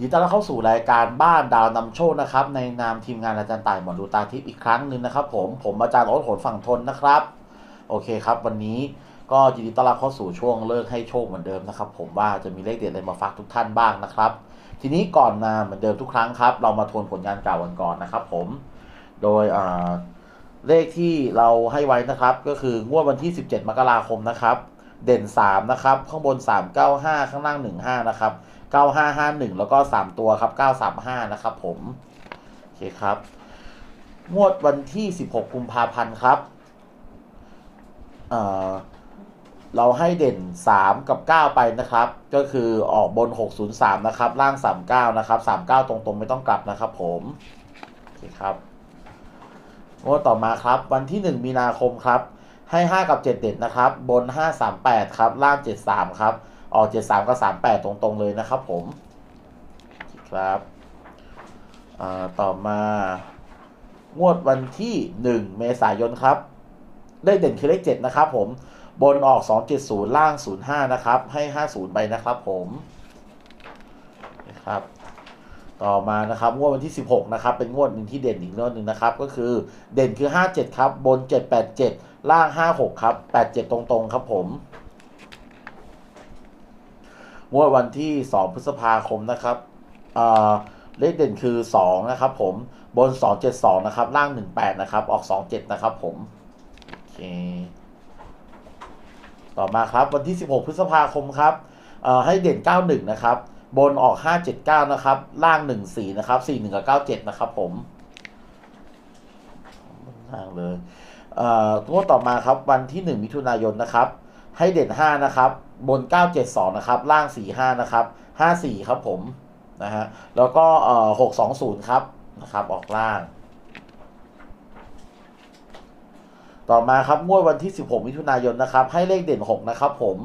ยินดีต้อนรับเข้าสู่รายการบ้านดาวนำโชคนะครับ ในนามทีมงานอาจารย์ต่ายหมอดูตาทิพย์อีกครั้งหนึ่งนะครับ ผมผมอาจารย์โอ๊ตโหนฝั่งทนนะครับ โอเคครับ วันนี้ก็ยินดีต้อนรับเข้าสู่ช่วงเลิกให้โชคเหมือนเดิมนะครับ ผมว่าจะมีเลขเด็ดอะไรมาฝากทุกท่านบ้างนะครับ ทีนี้ก่อนมาเหมือนเดิมทุกครั้งครับ เรามาทวนผลงานเก่ากันก่อนนะครับ ผม โดยเลขที่เราให้ไว้นะครับ ก็คืองวดวันที่ 17 มกราคมนะครับ เด่น 3 นะครับ ข้างบน 395 ข้างล่าง 15 นะครับ 9551 แล้วก็ 3 ตัวครับ 935 นะครับผม โอเคครับ งวดวันที่ 16 กุมภาพันธ์ครับเเราให้เด่น 3 กับ 9 ไปนะครับ ก็คือออกบน 603 นะครับ ล่าง 39 นะครับ 39 ตรงๆ ไม่ต้องกลับนะครับผมโอเคครับงวดต่อมาครับ วันที่ 1 มีนาคมครับ ให้ 5 กับ 7 เด่นนะครับ บน 538 ครับ ล่าง 73 ครับ ออก 73 กับ 38 ตรงๆเลยนะครับผมครับต่อมางวดวันที่ 1 เมษายนครับ ได้เด่นคือเลข7นะครับผมบนออก 270 ล่าง 05 นะครับ ให้ 50 ไปนะครับผมนะครับต่อมานะครับงวดวันที่ 16 นะครับ เป็นงวดหนึ่งที่เด่นอีกงวดหนึ่งนะครับ ก็คือเด่นคือ 57 ครับ บน 787 ล่าง 56 ครับ 87 ตรงๆ ครับผม งวดวันที่ 2 พฤษภาคมนะครับเลขเด่นคือ 2 นะครับผมบน 272 นะครับ ล่าง 18 นะครับ ออก 27 นะครับผม โอเค ต่อมาครับวันที่ 16 พฤษภาคมครับให้เด่น 91 นะครับ บนออก 579 นะครับ ล่าง 14 นะครับ 41 กับ 97 นะครับผมล่างเลยเอ่องวดต่อมาครับวันที่ 1 มิถุนายนนะครับ ให้เด่น 5 นะครับ บน 972 นะครับ ล่าง 45 นะครับ 54 ครับผมนะฮะแล้วก็เอ่อ620 ครับนะครับ ออกล่าง ต่อมาครับงวดวันที่ 16 มิถุนายนนะครับ ให้เลขเด่น 6 นะครับผม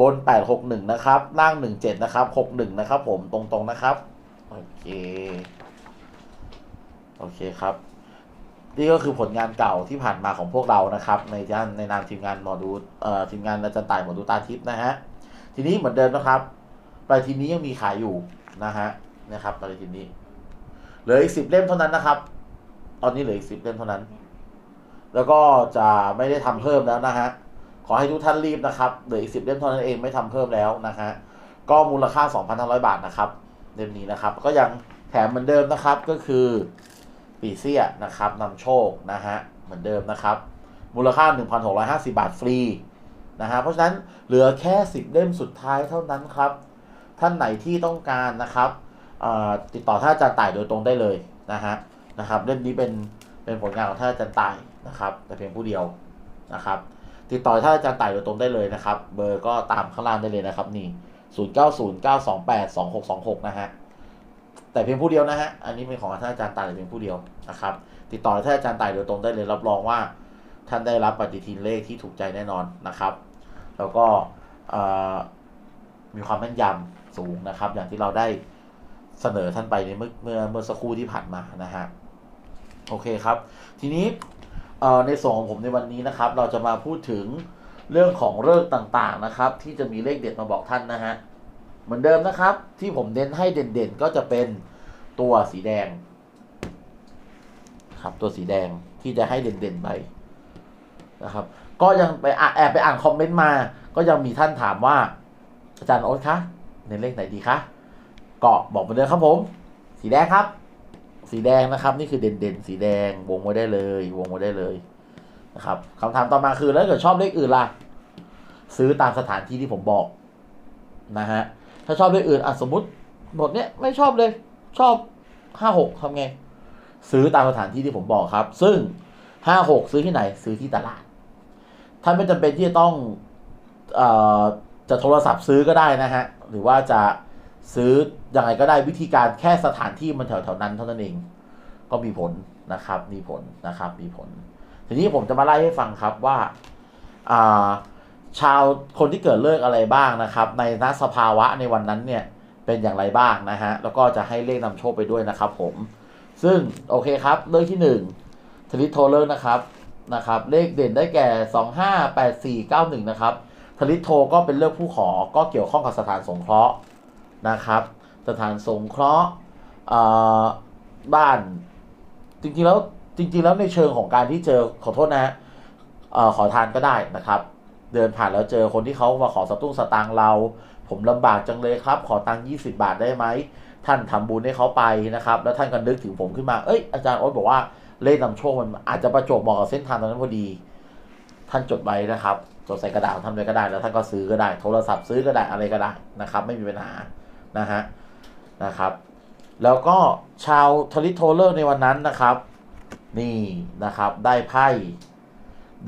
บน 861 นะครับ ล่าง 17 นะครับ 61 นะครับผมตรงๆนะครับ โอเค โอเคครับ นี่ก็คือผลงานเก่าที่ผ่านมาของพวกเรานะครับ ในด้านในนามทีมงานหมอดูเอ่อทีมงานอาจารย์ต่ายหมอดูตาทิพย์นะฮะ ทีนี้เหมือนเดิมนะครับปฏิทินนี้ยังมีขายอยู่นะฮะนะครับปฏิทินนี้ เหลืออีกสิบเล่มเท่านั้นนะครับ ตอนนี้เหลืออีกสิบเล่มเท่านั้น แล้วก็จะไม่ได้ทำเพิ่มแล้วนะฮะขอให้ทุกท่านรีบนะครับเหลืออีกสิบเล่มเท่านั้นเองไม่ทำเพิ่มแล้วนะฮะก็มูลค่า 2,500 บาทนะครับเล่มนี้นะครับ ก็ยังแถมเหมือนเดิมนะครับก็คือปีเซียนะครับนำโชคนะฮะเหมือนเดิมนะครับ มูลค่า 1,650 บาทฟรี นะฮะเพราะฉะนั้นเหลือแค่ 10 เล่มสุดท้ายเท่านั้นครับ ท่านไหนที่ต้องการนะครับติดต่อท่านอาจารย์ต่ายโดยตรงได้เลยนะฮะนะครับเล่มนี้เป็นเป็นผลงานของท่านอาจารย์ต่ายนะครับ แต่เพียงผู้เดียวนะครับ ติดต่อท่านอาจารย์ต่ายโดยตรงได้เลยนะครับ เบอร์ก็ตามข้างล่างได้เลยนะครับนี่0 9 0 9 2 8 2 6 2 6นะฮะแต่เพียงผู้เดียวนะฮะ อันนี้เป็นของท่านอาจารย์ต่ายแต่เพียงผู้เดียวนะครับ ติดต่อท่านอาจารย์ต่ายโดยตรงได้เลยรับรองว่า ท่านได้รับปฏิทินเลขที่ถูกใจแน่นอนนะครับ แล้วก็มีความแม่นยำสูงนะครับ อย่างที่เราได้เสนอท่านไปในเมื่อเมื่อเมื่อสักครู่ที่ผ่านมานะฮะโอเคครับ ทีนี้ในส่วนของผมในวันนี้นะครับ เราจะมาพูดถึงเรื่องของเลิกต่างๆนะครับ ที่จะมีเลขเด็ดมาบอกท่านนะฮะเหมือนเดิมนะครับ ที่ผมเน้นให้เด่นๆ ก็จะเป็นตัวสีแดง ครับตัวสีแดงที่จะให้เด่นๆไปนะครับ ก็ยังไปแอบไปอ่านคอมเมนต์มา ก็ยังมีท่านถามว่า อาจารย์โอ๊ตคะเน้นเลขไหนดีคะก็บอกมือนเดิมครับผม สีแดงครับ สีแดงนะครับ นี่คือเด่นๆสีแดงวงไว้ได้เลย วงไว้ได้เลยนะครับคำถามต่อมาคือแล้วถ้าเกิดชอบเลขอื่นล่ะ ซื้อตามสถานที่ที่ผมบอกนะฮะถ้าชอบเลขอื่นอะสมมติบทเนี้ยไม่ชอบเลย ชอบห้าหกทำไง ซื้อตามสถานที่ที่ผมบอกครับ ซึ่งห้าหกซื้อที่ไหน ซื้อที่ตลาด ท่านไม่จำเป็นที่จะต้องอจะโทรศัพท์ซื้อก็ได้นะฮะ หรือว่าจะซื้อยังไงก็ได้วิธีการแค่สถานที่มันแถวๆนั้นเท่านั้นเอง ก็มีผลนะครับ มีผลนะครับ มีผล ทีนี้ผมจะมาไล่ให้ฟังครับว่าชาวคนที่เกิดเลิกอะไรบ้างนะครับ ในนสภาวะในวันนั้นเนี่ยเป็นอย่างไรบ้างนะฮะ แล้วก็จะให้เลขนำโชคไปด้วยนะครับผม ซึ่งโอเคครับเลขที่หนึ่งทลิตโทรเลอร์นะครับ นะครับ เลขเด่นได้แก่สองห้าแปดสี่เก้าหนึ่งนะครับทลิตโทก็เป็นเรื่องผู้ขอ ก็เกี่ยวข้องกับสถานสงเคราะห์นะครับ สถานสงเคราะห์บ้าน จริงๆแล้วจริง ๆ แล้วในเชิงของการที่เจอขอโทษนะฮะเอ่อขอทานก็ได้นะครับ เดินผ่านแล้วเจอคนที่เขามาขอสตุ้งสตางเรา ผมลำบากจังเลยครับ ขอตังค์20 บาทได้ไหมท่านทำบุญให้เขาไปนะครับ แล้วท่านก็นึกถึงผมขึ้นมา เอ้ยอาจารย์โอ๊ตบอกว่า เลขนำโชคมันอาจจะประจวบเหมาะกับเส้นทางตรงนั้นพอดี ท่านจดไว้นะครับ จดใส่กระดาษทำเลยก็ได้ แล้วท่านก็ซื้อก็ได้ โทรศัพท์ซื้อก็ได้อะไรก็ได้นะครับ ไม่มีปัญหานะฮะนะครับ แล้วก็ชาวทริโทเลอร์ในวันนั้นนะครับ นี่นะครับได้ไพ่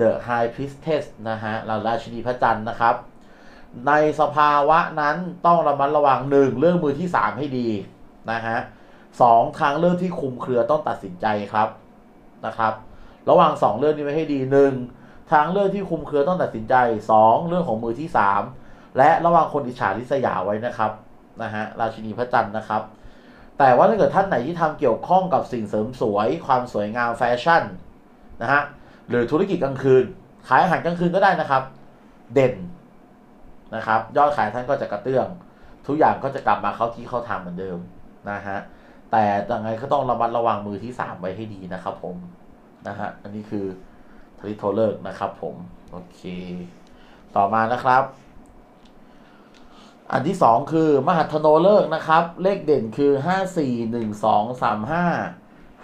The High Priestess นะฮะเราราชินีพระจันทร์นะครับ ในสภาวะนั้นต้องระมัดระวังหนึ่งเรื่องมือที่สามให้ดีนะฮะสองทางเรื่องที่คุมเครือต้องตัดสินใจครับ นะครับ ระหว่างสองเรื่องนี้ไว้ให้ดีหนึ่งทางเรื่องที่คุมเครือต้องตัดสินใจสองเรื่องของมือที่สามและระหว่างคนอิจฉาริษยาไว้นะครับนะฮะราชินีพระจันทร์นะครับ แต่ว่าถ้าเกิดท่านไหนที่ทำเกี่ยวข้องกับสิ่งเสริมสวย ความสวยงามแฟชั่นนะฮะหรือธุรกิจกลางคืน ขายอาหารกลางคืนก็ได้นะครับ เด่นนะครับ ยอดขายท่านก็จะกระเตื้อง ทุกอย่างก็จะกลับมาเข้าที่เข้าทางเหมือนเดิมนะฮะ แต่ยังไงก็ต้องระมัดระวังมือที่สามไว้ให้ดีนะครับผมนะฮะอันนี้คือทริโทเลิกนะครับผมโอเค ต่อมานะครับ อันที่สองคือ มหัทโนเลิกนะครับ เลขเด่นคือห้าสี่หนึ่งสองสามห้า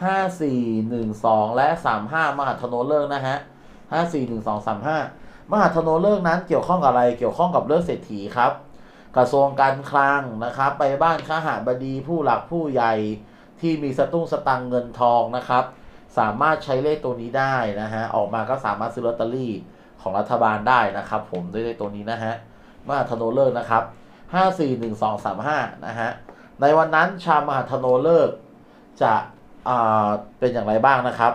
ห้าสี่หนึ่งสองและสามห้ามหัทโนเลิกนะฮะห้าสี่หนึ่งสองสามห้ามหัทโนเลิกนั้นเกี่ยวข้องกับอะไรเกี่ยวข้องกับเรื่องเศรษฐีครับ กระทรวงการคลังนะครับ ไปบ้านข้าหาบดีผู้หลักผู้ใหญ่ที่มีสตุ้งสตังเงินทองนะครับ สามารถใช้เลขตัวนี้ได้นะฮะออกมาก็สามารถซื้อลอตเตอรี่ของรัฐบาลได้นะครับ ผมด้วยเลขตัวนี้นะฮะมหาธโนเลิกนะครับห้าสี่หนึ่งสองสามห้านะฮะในวันนั้นชาวมหาธโนเลิกจะเป็นอย่างไรบ้างนะครับ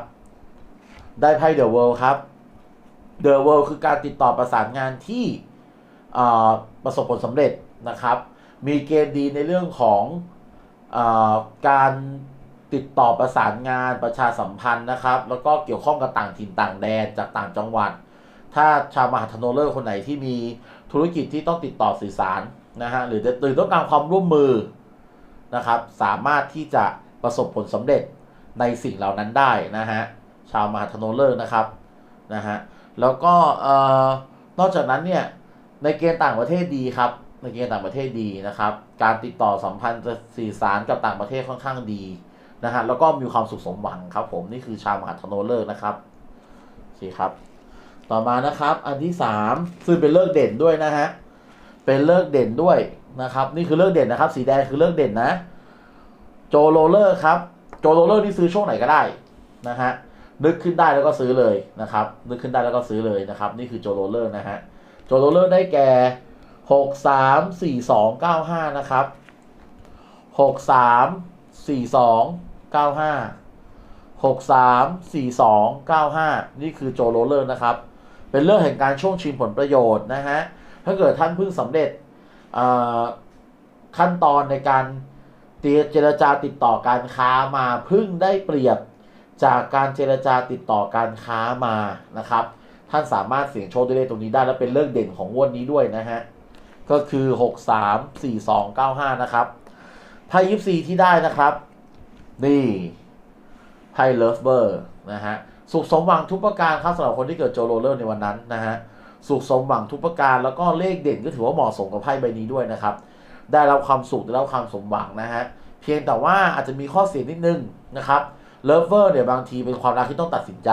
ได้ไพ่เดอะเวิลด์ครับเดอะเวิลด์คือการติดต่อประสานงานที่ ประสบผลสำเร็จนะครับ มีเกณฑ์ดีในเรื่องของอการติดต่อประสานงานประชาสัมพันธ์นะครับ แล้วก็เกี่ยวข้องกับต่างถิ่นต่างแดนจากต่างจังหวัด ถ้าชาวมหาธโนเลอร์คนไหนที่มีธุรกิจที่ต้องติดต่อสื่อสารนะฮะหรือหรือต้องการความร่วมมือนะครับ สามารถที่จะประสบผลสำเร็จในสิ่งเหล่านั้นได้นะฮะชาวมหาธโนเลอร์นะครับนะฮะแล้วก็นอกจากนั้นเนี่ย ในเกณฑ์ต่างประเทศดีครับ ในเกณฑ์ต่างประเทศดีนะครับ การติดต่อสัมพันธ์สื่อสารกับต่างประเทศค่อนข้างดีนะฮะแล้วก็มีความสุขสมหวังครับ ผมนี่คือชาวมหาธโนเลอร์นะครับโอเคครับ ต่อมานะครับ อันที่สามซึ่งเป็นเลิกเด่นด้วยนะฮะเป็นเลิกเด่นด้วยนะครับ นี่คือเลิกเด่นนะครับ สีแดงคือเลิกเด่นนะ โจโรเลอร์ครับ โจโรเลอร์นี่ซื้อช่วงไหนก็ได้นะฮะนึกขึ้นได้แล้วก็ซื้อเลยนะครับ นึกขึ้นได้แล้วก็ซื้อเลยนะครับ นี่คือโจโรเลอร์นะฮะ โจโรเลอร์ได้แก่หกสามสี่สองเก้าห้านะครับหกสามสี่สองเก้าห้าหกสามสี่สองเก้าห้านี่คือโจโรเลอร์นะครับ เป็นเรื่องแห่งการช่วงชิงผลประโยชน์นะฮะ ถ้าเกิดท่านเพิ่งสำเร็จขั้นตอนในการเจรจาติดต่อการค้ามาเพิ่งได้เปรียบจากการเจรจาติดต่อการค้ามานะครับ ท่านสามารถเสี่ยงโชคด้วยเลขตรงนี้ได้และเป็นเรื่องเด่นของงวดนี้ด้วยนะฮะ ก็คือ 6 3 4 2 9 5 นะครับไพ่ยิปซีที่ได้นะครับ นี่ไพ่เลิฟเบอร์นะฮะ สุขสมหวังทุกประการครับสำหรับคนที่เกิดโจโรเลอร์ในวันนั้นนะฮะ สุขสมหวังทุกประการแล้วก็เลขเด่นก็ถือว่าเหมาะสมกับไพ่ใบนี้ด้วยนะครับ ได้รับความสุขได้รับความสมหวังนะฮะ เพียงแต่ว่าอาจจะมีข้อเสียนิดนึงนะครับเลิฟเวอร์เนี่ยบางทีเป็นความรักที่ต้องตัดสินใจ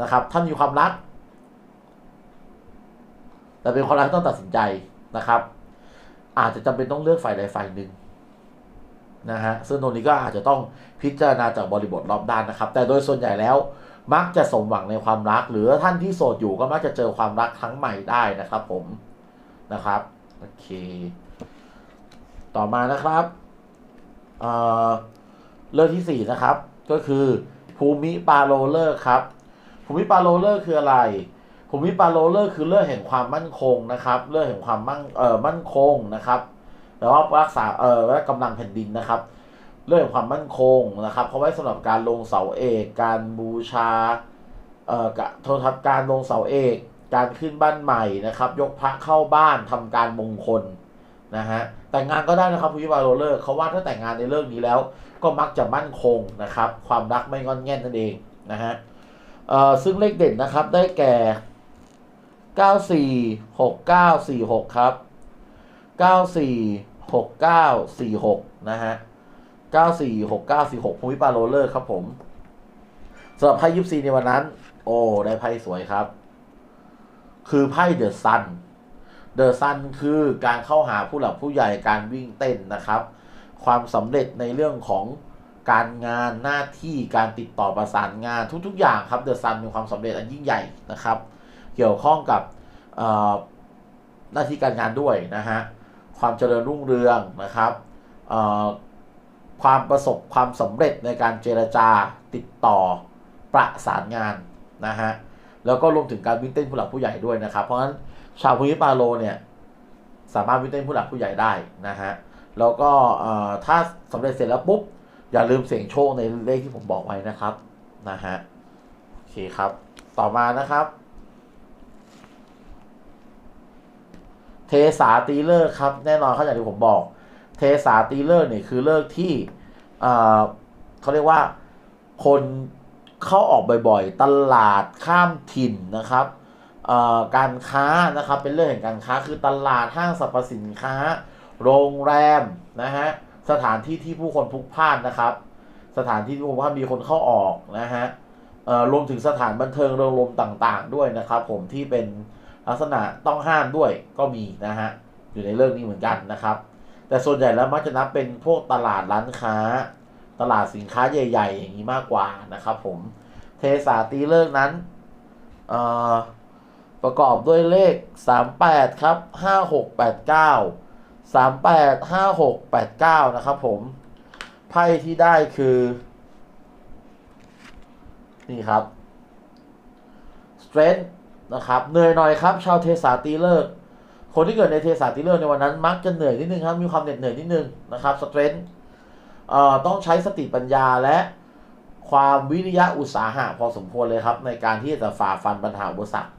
นะครับ ถ้ามีความรัก แต่เป็นความรักที่ต้องตัดสินใจนะครับ อาจจะจำเป็นต้องเลือกฝ่ายใดฝ่ายหนึ่งนะฮะซึ่งตรงนี้ก็อาจจะต้องพิจารณาจากบริบทรอบด้านนะครับ แต่โดยส่วนใหญ่แล้ว มักจะสมหวังในความรัก หรือท่านที่โสดอยู่ก็มักจะเจอความรักครั้งใหม่ได้นะครับ ผมนะครับโอเค ต่อมานะครับเอ่อเรื่องที่สี่นะครับ ก็คือภูมิปาโรเลอร์ครับ ภูมิปาโรเลอร์คืออะไรภูมิปาโรเลอร์คือเรื่องแห่งความมั่นคงนะครับ เรื่องแห่งความมั่งเอ่อมั่นคงนะครับแล้วก็รักษาเอ่อและกำลังแผ่นดินนะครับ เรื่องแห่งความมั่นคงนะครับเขาไว้สำหรับการลงเสาเอก การบูชาเอ่อกะโทษครับการลงเสาเอก การขึ้นบ้านใหม่นะครับ ยกพระเข้าบ้านทำการมงคลนะฮะแต่งงานก็ได้นะครับผู้ยิบาโรเลิกเขาว่าถ้าแต่งงานในเรื่องนี้แล้ว ก็มักจะมั่นคงนะครับ ความรักไม่งอนแง่นนั่นเองนะฮะ เอ่อซึ่งเลขเด่นนะครับได้แก่ 946946 ครับ 946946 นะฮะ 946946ภูมิปาโรเลอร์ครับผมสำหรับไพ่ยิปซีในวันนั้น โอ้ ได้ไพ่สวยครับ คือไพ่เดอะซันเดอะซันคือการเข้าหาผู้หลักผู้ใหญ่การวิ่งเต้นนะครับ ความสำเร็จในเรื่องของ การงานหน้าที่การติดต่อประสานงานทุก ๆ อย่างครับเดอะซันมีความสำเร็จอันยิ่งใหญ่นะครับ เกี่ยวข้องกับหน้าที่การงานด้วยนะฮะความเจริญรุ่งเรืองนะครับความประสบความสำเร็จในการเจรจาติดต่อประสานงานนะฮะแล้วก็รวมถึงการวิ่งเต้นผู้หลักผู้ใหญ่ด้วยนะครับ เพราะฉะนั้นชาวพุทธิปาโลเนี่ยสามารถวิ่งเต้นผู้หลักผู้ใหญ่ได้นะฮะแล้วก็ถ้าสำเร็จเสร็จแล้วปุ๊บ อย่าลืมเสี่ยงโชคในเลขที่ผมบอกไว้นะครับนะฮะโอเคครับ ต่อมานะครับ เทสาตีเลิกครับ แน่นอนเขาอย่างที่ผมบอก เทสาตีเลิกเนี่ยคือเลิกที่เอ่อเขาเรียกว่าคนเข้าออกบ่อยๆ ตลาดข้ามถิ่นนะครับการค้านะครับเป็นเรื่องแห่งการค้าคือตลาดห้างสรรพสินค้า โรงแรมนะฮะ สถานที่ที่ผู้คนพลุกพล่านนะครับ สถานที่ที่ผู้คนพลุกพล่านมีคนเข้าออกนะฮะรวมถึงสถานบันเทิงโรงแรมต่าง ๆ ด้วยนะครับ ผมที่เป็นลักษณะต้องห้ามด้วยก็มีนะฮะอยู่ในเรื่องนี้เหมือนกันนะครับ แต่ส่วนใหญ่แล้วมักจะนับเป็นพวกตลาดร้านค้า ตลาดสินค้าใหญ่ ๆ อย่างนี้มากกว่านะครับ ผมเทสาตีเลิกนั้นประกอบด้วยเลข 38 ครับ 5689 38 5689นะครับผม ไพ่ที่ได้คือ นี่ครับ strength นะครับเหนื่อยหน่อยครับ ชาวเทสาตีเลิก คนที่เกิดในเทสาตีเลิกในวันนั้น มักจะเหนื่อยนิดนึงครับ มีความเหน็ดเหนื่อยนิดนึงนะครับ strength เอ่อต้องใช้สติปัญญาและความวิริยะอุตสาหะพอสมควรเลยครับ ในการที่จะฝ่าฟันปัญหาอุปสรรค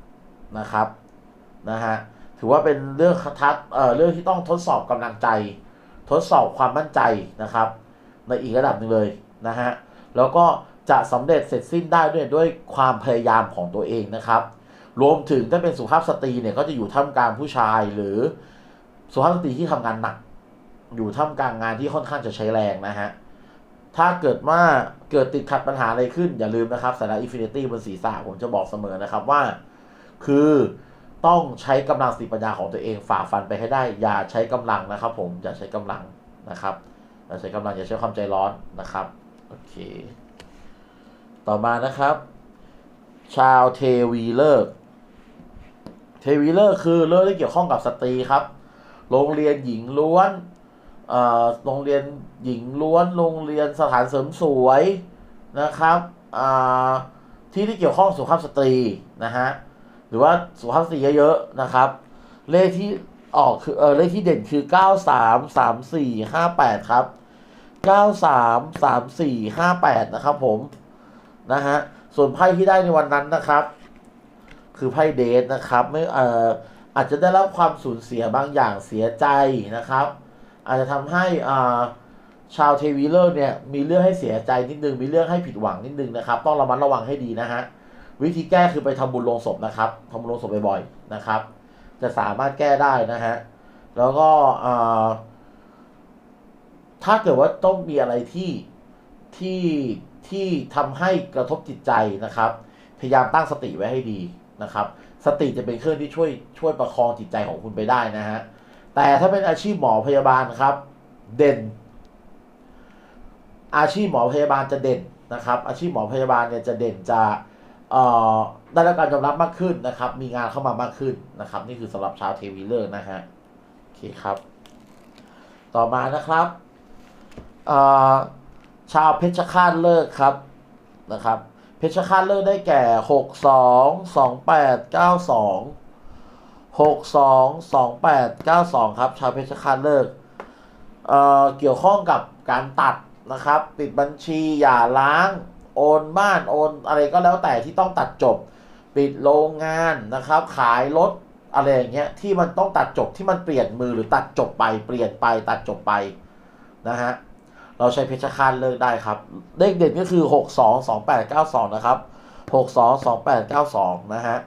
นะครับนะฮะ ถือว่าเป็นเรื่องทัดเอ่อเรื่องที่ต้องทดสอบกำลังใจ ทดสอบความมั่นใจนะครับ ในอีกระดับหนึ่งเลยนะฮะแล้วก็จะสำเร็จเสร็จสิ้นได้ด้วยด้วยความพยายามของตัวเองนะครับ รวมถึงถ้าเป็นสุภาพสตรีเนี่ยก็จะอยู่ท่ามกลางผู้ชายหรือสุภาพสตรีที่ทำงานหนัก อยู่ท่ามกลางงานที่ค่อนข้างจะใช้แรงนะฮะถ้าเกิดว่าเกิดติดขัดปัญหาอะไรขึ้นอย่าลืมนะครับสาระอินฟินิตี้บนศีรษะผมจะบอกเสมอนะครับว่า คือ ต้องใช้กำลังสติปัญญาของตัวเองฝ่าฟันไปให้ได้ อย่าใช้กำลังนะครับ ผมอย่าใช้กำลังนะครับอย่าใช้กำลังอย่าใช้ความใจร้อนนะครับโอเค ต่อมานะครับ ชาวเทวีเลิกษ์เทวีเลิกษ์คือเลิกที่เกี่ยวข้องกับสตรีครับ โรงเรียนหญิงล้วนโรงเรียนหญิงล้วน โรงเรียนสถานเสริมสวยนะครับที่ที่เกี่ยวข้องสุภาพสตรีนะฮะ หรือว่าสุภาพสตรีเยอะๆนะครับ เลขที่ออกคือเออเลขที่เด่นคือ 9 3 3 4 5 8 ครับ 9 3 3 4 5 8 นะครับผมนะฮะส่วนไพ่ที่ได้ในวันนั้นนะครับ คือไพ่เดทนะครับไม่เอ่ออาจจะได้รับความสูญเสียบางอย่างเสียใจนะครับ อาจจะทำให้อ่าชาวเทวีเลิกษ์เนี่ยมีเรื่องให้เสียใจนิดนึงมีเรื่องให้ผิดหวังนิดนึงนะครับ ต้องระมัดระวังให้ดีนะฮะ วิธีแก้คือไปทำบุญลงศพนะครับทำบุญลงศพบ่อยๆนะครับ จะสามารถแก้ได้นะฮะแล้วก็ถ้าเกิดว่าต้องมีอะไรที่ที่ที่ทำให้กระทบจิตใจนะครับ พยายามตั้งสติไว้ให้ดีนะครับ สติจะเป็นเครื่องที่ช่วยช่วยประคองจิตใจของคุณไปได้นะฮะแต่ถ้าเป็นอาชีพหมอพยาบาลครับ เด่น อาชีพหมอพยาบาลจะเด่นนะครับ อาชีพหมอพยาบาลเนี่ยจะเด่นจะ ได้รับการยอมรับมากขึ้นนะครับ มีงานเข้ามามากขึ้นนะครับ นี่คือสำหรับชาวเทวีเลิกษ์นะฮะโอเคครับ ต่อมานะครับชาวเพชรฆาตเลิกครับนะครับ เพชรฆาตเลิกได้แก่หกสองสองแปดเก้าสองหกสองสองแปดเก้าสองครับ ชาวเพชรฆาตเลิกเเกี่ยวข้องกับการตัดนะครับ ปิดบัญชีหย่าล้าง โอนบ้านโอนอะไรก็แล้วแต่ที่ต้องตัดจบ ปิดโรงงานนะครับ ขายรถอะไรอย่างเงี้ยที่มันต้องตัดจบที่มันเปลี่ยนมือหรือตัดจบไป เปลี่ยนไปตัดจบไปนะฮะเราใช้เพชรคานเลิกได้ครับเลขเด่นก็คือหกสองสองแปดเก้าสองนะครับหกสองสองแปดเก้าสองนะฮะ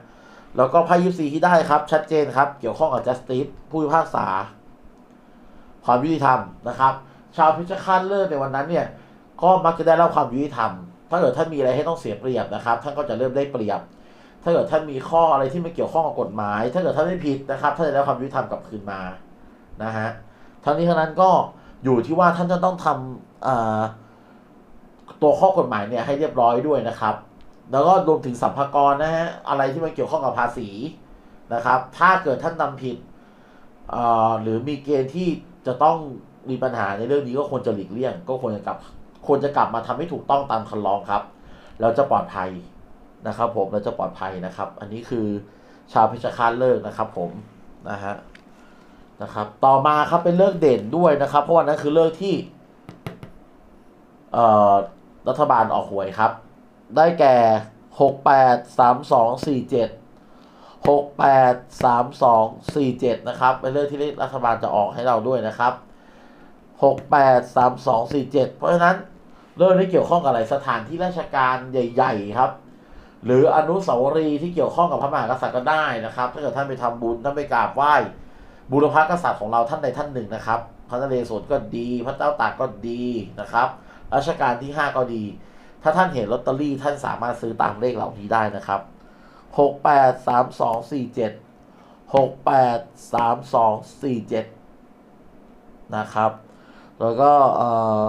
แล้วก็ไพ่ยูซีที่ได้ครับ ชัดเจนครับ เกี่ยวข้องกับ justice ผู้พิพากษา ความยุติธรรมนะครับ ชาวพิชคานเลิกในวันนั้นเนี่ย ก็มักจะได้รับความยุติธรรม ถ้าเกิดท่านมีอะไรให้ต้องเสียเปรียบนะครับ ท่านก็จะเริ่มได้เปรียบ ถ้าเกิดท่านมีข้ออะไรที่ไม่เกี่ยวข้องกับกฎหมาย ถ้าเกิดท่านไม่ผิดนะครับท่านจะได้ความยุติธรรมกลับคืนมานะฮะทั้งนี้ทั้งนั้นก็อยู่ที่ว่าท่านจะต้องทำตัวข้อกฎหมายเนี่ยให้เรียบร้อยด้วยนะครับ แล้วก็รวมถึงสัมภากรนะฮะอะไรที่มันเกี่ยวข้องกับภาษีนะครับ ถ้าเกิดท่านทำผิดหรือมีเกณฑ์ที่จะต้องมีปัญหาในเรื่องนี้ก็ควรจะหลีกเลี่ยง ก็ควรจะกลับ ควรจะกลับมาทำให้ถูกต้องตามคันลองครับแล้วจะปลอดภัยนะครับ ผมแล้วจะปลอดภัยนะครับ อันนี้คือชาวเพชรคาตเลิกนะครับ ผมนะฮะนะครับ ต่อมาครับเป็นเลิกเด่นด้วยนะครับ เพราะวันนั้นคือเลิกที่เอ่อรัฐบาลออกหวยครับ ได้แก่หกแปดสามสองสี่เจ็ดหกแปดสามสองสี่เจ็ดนะครับเป็นเรื่องที่รัฐบาลจะออกให้เราด้วยนะครับหกแปดสามสองสี่เจ็ดเพราะฉะนั้น เรื่องที่เกี่ยวข้องกับอะไรสถานที่ราชการใหญ่ ๆ ครับ หรืออนุสาวรีย์ที่เกี่ยวข้องกับพระมหากษัตริย์ก็ได้นะครับ ถ้าเกิดท่านไปทำบุญท่านไปกราบไหว้บุรพกษัตริย์ของเราท่านใดท่านหนึ่งนะครับ พระนเรศวรก็ดี พระเจ้าตากก็ดีนะครับรัชกาลที่ห้าก็ดี ถ้าท่านเห็นลอตเตอรี่ท่านสามารถซื้อตามเลขเหล่านี้ได้นะครับหกแปดสามสองสี่เจ็ดหกแปดสามสองสี่เจ็ดนะครับ แล้วก็เอ่อ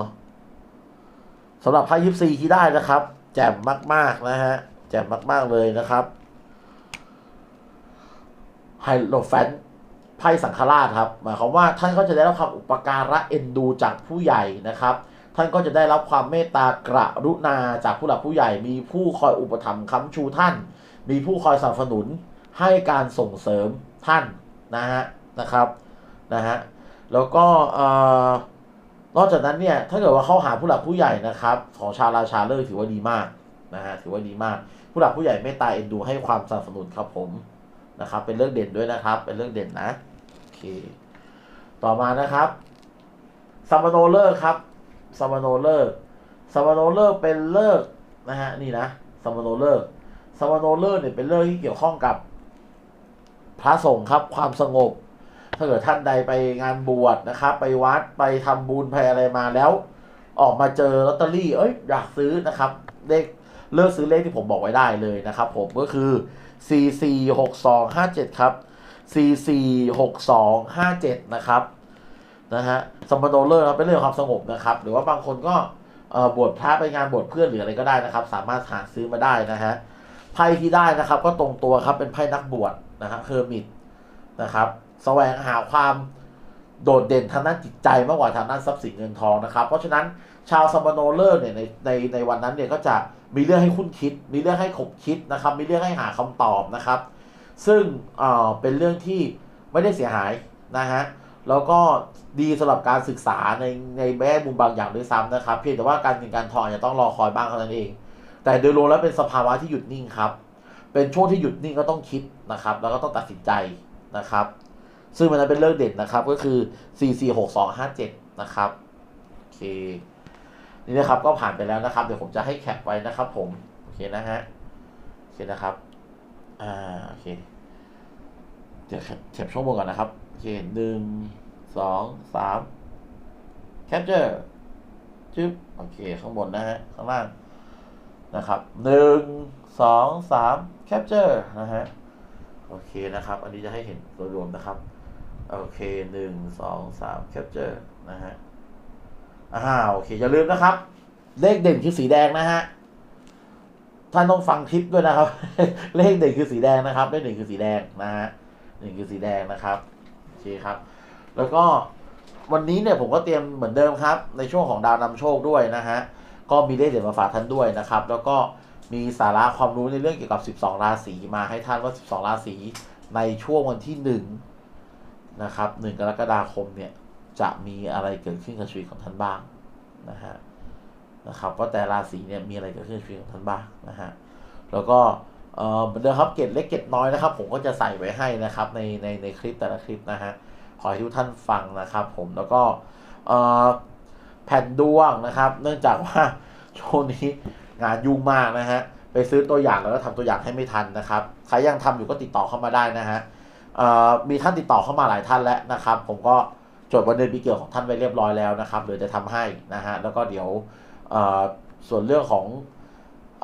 สำหรับไพ่ยิปซีที่ได้นะครับ แจ่มมาก ๆ นะฮะ แจ่มมาก ๆ เลยนะครับไฮโลแฟนไพ่สังฆราชครับ หมายความว่าท่านก็จะได้รับความอุปการะเอ็นดูจากผู้ใหญ่นะครับ ท่านก็จะได้รับความเมตตากรุณาจากผู้หลักผู้ใหญ่ มีผู้คอยอุปถัมภ์ค้ำชูท่าน มีผู้คอยสนับสนุนให้การส่งเสริมท่านนะฮะนะครับนะฮะแล้วก็เอ่อ นอกจากนั้นเนี่ยถ้าเกิดว่าเข้าหาผู้หลักผู้ใหญ่นะครับ ของชาวราชาเลิกถือว่าดีมากนะฮะถือว่าดีมาก ผู้หลักผู้ใหญ่เมตตาเอ็นดูให้ความสนับสนุนครับผมนะครับ เป็นเรื่องเด่นด้วยนะครับ เป็นเรื่องเด่นนะโอเคต่อมานะครับซัมบโนเลิกครับซัมบโนเลิกซัมบโนเลิกเป็นเลิกนะฮะนี่นะซัมบโนเลิกซัมบโนเลิกเนี่ยเป็นเลิกที่เกี่ยวข้องกับพระสงฆ์ครับ ความสงบ ถ้าเกิดท่านใดไปงานบวชนะครับ ไปวัดไปทำบุญไปอะไรมาแล้ว ออกมาเจอลอตเตอรี่ เอ้ยอยากซื้อนะครับเลขเลือกซื้อเลขที่ผมบอกไว้ได้เลยนะครับ ผมก็คือ c 4 6 2 5 7 ครับ c 4 6 2 5 7 นะครับนะฮะสมบัติโนเลอร์ครับเป็นเรื่องความสงบนะครับ หรือว่าบางคนก็บวชพระไปงานบวชเพื่อนหรืออะไรก็ได้นะครับ สามารถหาซื้อมาได้นะฮะไพ่ที่ได้นะครับ ก็ตรงตัวครับเป็นไพ่นักบวชนะฮะเคอร์มิดนะครับ แสวงหาความโดดเด่นทางด้านจิตใจมากกว่าทางด้านทรัพย์สินเงินทองนะครับ เพราะฉะนั้นชาวซัมโนเลอร์เนี่ยในในในวันนั้นเนี่ยก็จะมีเรื่องให้คุ้นคิด มีเรื่องให้ขบคิดนะครับ มีเรื่องให้หาคำตอบนะครับ ซึ่งเอ่อเป็นเรื่องที่ไม่ได้เสียหายนะฮะแล้วก็ดีสำหรับการศึกษาในในแง่มุมบางอย่างด้วยซ้ำนะครับ เพียงแต่ว่าการเงินการทองจะต้องรอคอยบ้างเท่านั้นเอง แต่โดยรวมแล้วเป็นสภาวะที่หยุดนิ่งครับ เป็นช่วงที่หยุดนิ่งก็ต้องคิดนะครับ แล้วก็ต้องตัดสินใจนะครับ ซึ่งมันนั้นเป็นเรื่องเด่นนะครับ ก็คือ 4 4 6 2 5 7 นะครับ โอเค นี่นะครับก็ผ่านไปแล้วนะครับ เดี๋ยวผมจะให้แคปไว้นะครับผม โอเคนะฮะ โอเคนะครับ อ่า โอเค เดี๋ยวแคปช่วงบนก่อนนะครับ โอเคหนึ่ง สองสามแคปเจอร์จึ๊บ โอเค ข้างบนนะฮะ ข้างล่าง นะครับ หนึ่ง สอง สามแคปเจอร์นะฮะโอเคนะครับ อันนี้จะให้เห็นโดยรวมนะครับ โอเคหนึ่งสองสามแคปเจอร์นะฮะอ่าวโอเคอย่าลืมนะครับ เลขเด่นคือสีแดงนะฮะท่านต้องฟังคลิปด้วยนะครับ เลขเด่นคือสีแดงนะครับ เลขเด่นคือสีแดงนะฮะหนึ่งคือสีแดงนะครับโอเคครับ แล้วก็วันนี้เนี่ยผมก็เตรียมเหมือนเดิมครับ ในช่วงของดาวนำโชคด้วยนะฮะก็มีเลขเด่นมาฝากท่านด้วยนะครับ แล้วก็มีสาระความรู้ในเรื่องเกี่ยวกับ 12 ราศีมาให้ท่านว่า 12 ราศีในช่วงวันที่ 1 นะครับ1กรกฎาคมเนี่ยจะมีอะไรเกิดขึ้นกับชีวิตของท่านบ้างนะฮะนะครับว่าแต่ราศีเนี่ยมีอะไรเกิดขึ้นกับชีวิตของท่านบ้างนะฮะแล้วก็เอ่อเดิมครับเกร็ดเล็กเกร็ดน้อยนะครับ ผมก็จะใส่ไว้ให้นะครับในในในคลิปแต่ละคลิปนะฮะขอให้ทุกท่านฟังนะครับ ผมแล้วก็เอ่อแผ่นดวงนะครับ เนื่องจากว่าช่วงนี้งานยุ่งมากนะฮะไปซื้อตัวอย่างแล้วก็ทำตัวอย่างให้ไม่ทันนะครับ ใครยังทำอยู่ก็ติดต่อเข้ามาได้นะฮะ มีท่านติดต่อเข้ามาหลายท่านแล้วนะครับ ผมก็จดวันเดือนปีเกิดของท่านไว้เรียบร้อยแล้วนะครับเดี๋ยวจะทำให้นะฮะแล้วก็เดี๋ยวส่วนเรื่องของ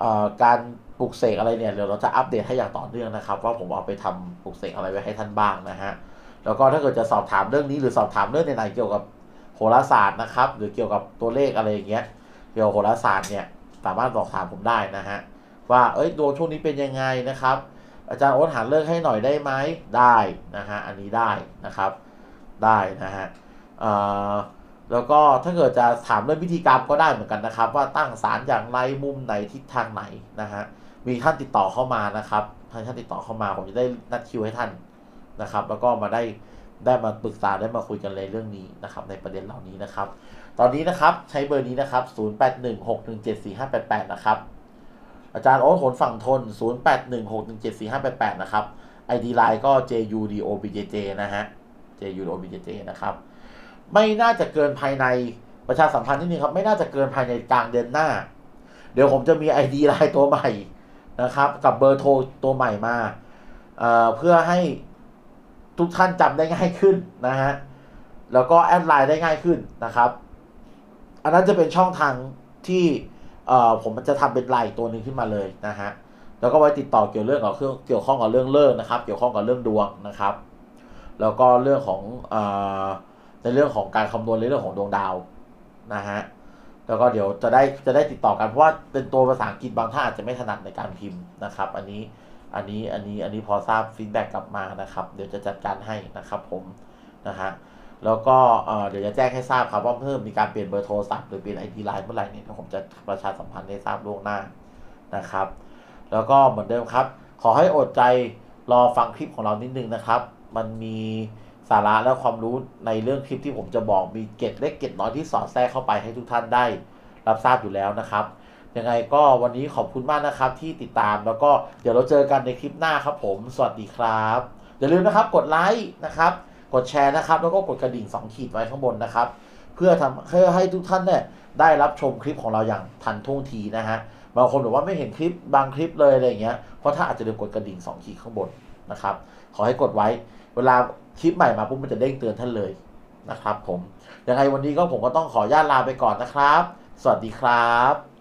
อการปลูกเสกอะไรเนี่ยเดี๋ยวเราจะอัปเดตให้อย่างต่อเนื่องนะครับ ว่าผมเอาไปทำปลูกเสกอะไรไว้ให้ท่านบ้างนะฮะแล้วก็ถ้าเกิดจะสอบถามเรื่องนี้หรือสอบถามเรื่องไหนเกี่ยวกับโหราศาสตร์นะครับ หรือเกี่ยวกับตัวเลขอะไรอย่างเงี้ยเกี่ยวกับโหราศาสตร์เนี่ยสามารถสอบถามผมได้นะฮะว่าเอ้ยดวงช่วงนี้เป็นยังไงนะครับ อาจารย์โอ๊ตหาเลิกให้หน่อยได้ไหมได้นะฮะอันนี้ได้นะครับได้นะฮะแล้วก็ถ้าเกิดจะถามเรื่องพิธีกรรมก็ได้เหมือนกันนะครับ ว่าตั้งศาลอย่างไรมุมไหนทิศทางไหนนะฮะมีท่านติดต่อเข้ามานะครับท่านท่านติดต่อเข้ามาผมจะได้นัดคิวให้ท่านนะครับ แล้วก็มาได้ได้มาปรึกษาได้มาคุยกันในเรื่องนี้นะครับ ในประเด็นเหล่านี้นะครับ ตอนนี้นะครับใช้เบอร์นี้นะครับ 0816174588 นะครับ อาจารย์โอ๊ตโหนฝั่งทน 0816174588 นะครับ ID Line ก็ JUDOBJJ นะฮะ JUDOBJJ นะครับ ไม่น่าจะเกินภายในประชาสัมพันธ์นิดนึงครับ ไม่น่าจะเกินภายในกลางเดือนหน้า เดี๋ยวผมจะมี ID ไลน์ตัวใหม่นะครับ กับเบอร์โทรตัวใหม่มาเเพื่อให้ทุกท่านจำได้ง่ายขึ้นนะฮะ แล้วก็แอดไลน์ได้ง่ายขึ้นนะครับ อันนั้นจะเป็นช่องทางที่ เอ่อผมจะทำเป็นลน์ตัวหนึ่งขึ้นมาเลยนะฮะแล้วก็ไว้ติดต่อเกี่ยวเรื่องกับเครื่องเกี่ยวข้องกับเรื่องเลิกนะครับ เกี่ยวข้องกับเรื่องดวงนะครับ แล้วก็เรื่องของเอ่อในเรื่องของการคำนวณในเรื่องของดวงดาวนะฮะแล้วก็เดี๋ยวจะได้จะได้ติดต่อกันเพราะว่าเป็นตัวภาษาอังกฤษบางท่านอาจจะไม่ถนัดในการพิมพ์นะครับ อันนี้อันนี้อันนี้อันนี้พอทราบฟีดแบ็กกลับมานะครับ เดี๋ยวจะจัดการให้นะครับผมนะฮะ แล้วก็เดี๋ยวจะแจ้งให้ทราบครับว่าเพิ่มมีการเปลี่ยนเบอร์โทรศัพท์หรือเปลี่ยนไอพีไลน์เมื่อไหร่เนี่ยผมจะประชาสัมพันธ์ให้ทราบล่วงหน้านะครับ แล้วก็เหมือนเดิมครับ ขอให้อดใจรอฟังคลิปของเรานิดนึงนะครับ มันมีสาระและความรู้ในเรื่องคลิปที่ผมจะบอกมีเกร็ดเล็กเกร็ดน้อยที่สอดแทรกเข้าไปให้ทุกท่านได้ รับทราบอยู่แล้วนะครับยังไงก็วันนี้ขอบคุณมากนะครับที่ติดตามแล้วก็เดี๋ยวเราเจอกันในคลิปหน้าครับผม สวัสดีครับ อย่าลืมนะครับกดไลค์นะครับ กดแชร์นะครับ แล้วก็กดกระดิ่ง 2 ขีดไว้ข้างบนนะครับ เพื่อทำเพื่อให้ทุกท่านเนี่ยได้รับชมคลิปของเราอย่างทันท่วงทีนะฮะบางคนบอกว่าไม่เห็นคลิปบางคลิปเลยอะไรเงี้ยเพราะถ้าอาจจะลืมกดกระดิ่ง 2 ขีดข้างบนนะครับ ขอให้กดไว้ เวลาคลิปใหม่มาปุ๊บมันจะเด้งเตือนท่านเลยนะครับ ผมยังไงวันนี้ก็ผมก็ต้องขออนุญาตลาไปก่อนนะครับ สวัสดีครับ